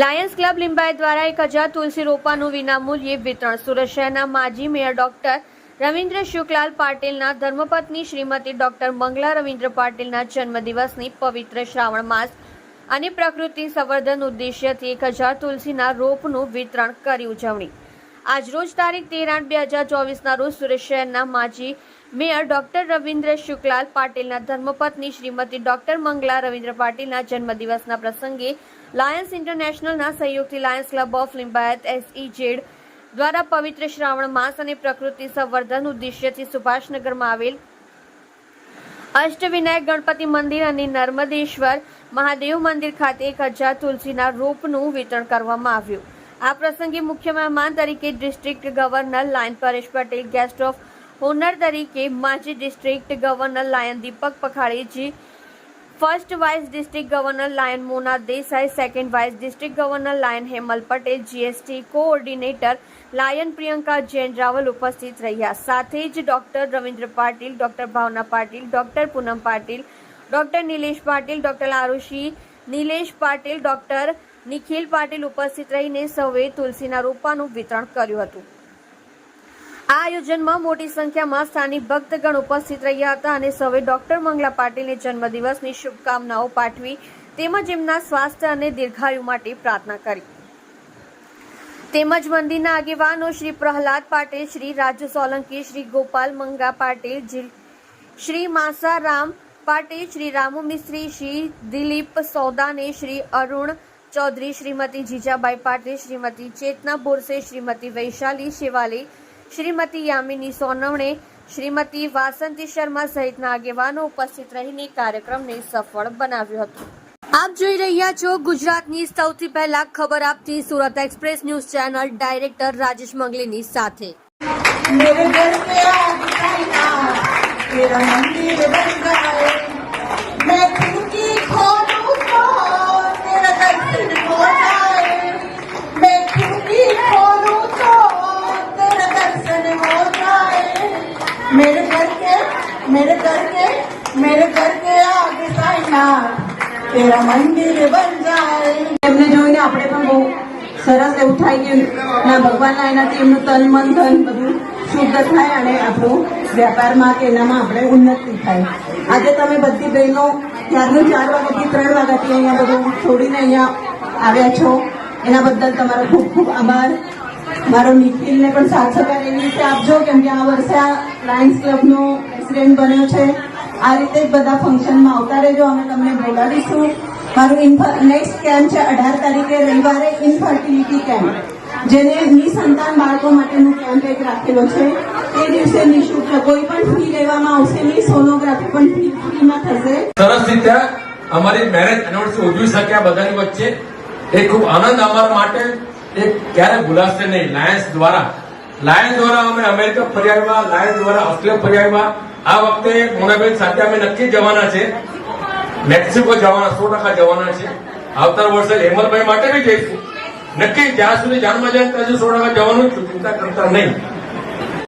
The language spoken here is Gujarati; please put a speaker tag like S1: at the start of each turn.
S1: લાયન્સ ક્લબ લિંબાયત દ્વારા એક હજાર તુલસી રોપાનું વિનામૂલ્યે વિતરણ. સુરત શહેરના માજી મેયર ડોક્ટર રવિન્દ્ર શુક્લાલ પાટીલના ધર્મપત્ની શ્રીમતી ડોક્ટર મંગલા રવિન્દ્ર પાટીલના જન્મદિવસની પવિત્ર શ્રાવણ માસ અને પ્રકૃતિ સંવર્ધન ઉદ્દેશ્યથી એક હજાર તુલસીના રોપનું વિતરણ કરી ઉજવણી. આજરોજ તારીખ તેર આઠ બે હજાર ચોવીસના રોજ સુરત શહેરના માજી મેયર ડોક્ટર રવિન્દ્ર શુક્લાલ પાટીલના ધર્મપત્ની શ્રીમતી ડોક્ટર મંગલા રવિન્દ્ર પાટીલના જન્મદિવસના પ્રસંગે લાયન્સ ઇન્ટરનેશનલના સહયોગથી lions club of Limbayat S E Z દ્વારા પવિત્ર શ્રાવણ માસ અને પ્રકૃતિ સંવર્ધન ઉદ્દેશ્યથી સુભાષનગરમાં આવેલ અષ્ટવિનાયક ગણપતિ મંદિર અને નર્મદેશ્વર મહાદેવ મંદિર ખાતે એક હજાર તુલસીના રોપનું વિતરણ કરવામાં આવ્યું. આ પ્રસંગે મુખ્ય મહેમાન તરીકે district governor lion Paresh Patel, guest of honour તરીકે માજી district governor lion Deepak Pakhadiji, first vice district governor lion Mona Desai, second vice district governor lion Hemal Patel, GST coordinator lion Priyanka Jain Raval ઉપસ્થિત રહ્યા. સાથે જ doctor Ravindra Patil, doctor Bhavna Patil, doctor Poonam Patil, doctor Nilesh Patil, doctor Arushi, Nilesh Patil, doctor Nikhil Patil ઉપસ્થિત રહીને સૌએ તુલસીના રોપાનું વિતરણ કર્યું હતું. આ આયોજનમાં મોટી સંખ્યામાં સ્થાનિક ભક્તગણ ઉપસ્થિત રહ્યા હતા અને સૌએ ડોક્ટર મંગલા પાટીલને જન્મદિવસની શુભકામનાઓ પાઠવી તેમજ એમના સ્વાસ્થ્ય અને દીર્ઘાયુ માટે પ્રાર્થના કરી. તેમજ મંદિરના આગેવાનો શ્રી પ્રહલાદ પાટીલ, શ્રી રાજુ સોલંકી, શ્રી ગોપાલ મંગા પાટીલ શ્રી માસારામ પાટીલ, શ્રી રામુ મિસ્ત્રી, શ્રી દિલીપ સૌદાને, શ્રી અરુણ ચૌધરી શ્રીમતી જીજાબાઈ પાટીલ શ્રીમતી ચેતના બોરસે શ્રીમતી વૈશાલી શિવાલી શ્રીમતી યામિની સોનવણે શ્રીમતી વાસંતી શર્મા સહિતના આગેવાનો ઉપસ્થિત રહીને કાર્યક્રમને સફળ બનાવ્યો હતો આપ જોઈ રહ્યા છો ગુજરાતની સૌથી પહેલા ખબર આપતી Surat express news channel director Rajesh મંગલીની સાથે
S2: मेरे घर पे आना तेरा मंदिर बन जाए मेरे घर के मेरे घर के मेरे घर के आगे साइना तेरा मंदिर बन जाए એમને જોઈને આપણે પણ બહુ સરસ એવું થાય કે ના ભગવાનના એનાથી એમનું તન મન ધન બધું શુદ્ધ થાય અને આપણું વેપારમાં કે એનામાં આપણે ઉન્નતિ થાય આજે તમે બધી બહેનો ત્યારનું ચાર વાગ્યાથી ત્રણ વાગ્યાથી અહીંયા બધું છોડીને અહીંયા આવ્યા છો એના બદલ તમારો ખૂબ ખૂબ આભાર મારો નિખિલને પણ સાથ સહકાર એવી રીતે આપજો, કેમ કે આ વર્ષે આ લાયન્સ ક્લબનો પ્રેસિડેન્ટ બન્યો છે. આ રીતે જ બધા ફંક્શનમાં આવતા રહેજો, અમે તમને બોલાવીશું મારું નેક્સ્ટ કેમ્પ છે અઢાર તારીખે રવિવારે ઇન્ફર્ટિલિટી કેમ્પ જેને નિસંતાન બાળકો માટેનું કેમ્પ એક રાખેલો છે. એ દિવસે નિઃશુલ્ક કોઈ પણ ફી લેવામાં આવશે નહીં સોનોગ્રાફી પણ ફ્રીમાં થશે.
S3: સરસ રીતે અમારી મેરેજ એનિવર્સરી ઉજવી શક્યા બધાની વચ્ચે. એ ખૂબ આનંદ અમારા માટે. એ ક્યારે ભૂલાશે નહીં. લાયન્સ દ્વારા. લાયન્સ દ્વારા અમે અમેરિકા ફરી લાયન્સ દ્વારા ઓસ્ટ્રેલિયા ફરી આવ્યા આ વખતે મોનાબેન સાથે અમે નક્કી જવાના છે. મેક્સિકો જવાના, સો ટકા જવાના છે. આવતા વર્ષે હેમલભાઈ માટે બી જઈશું. નક્કી જ્યાં સુધી જાનમાં જાય ત્યાં સુધી સો ટકા જવાનું જ ચિંતા કરતા નહીં.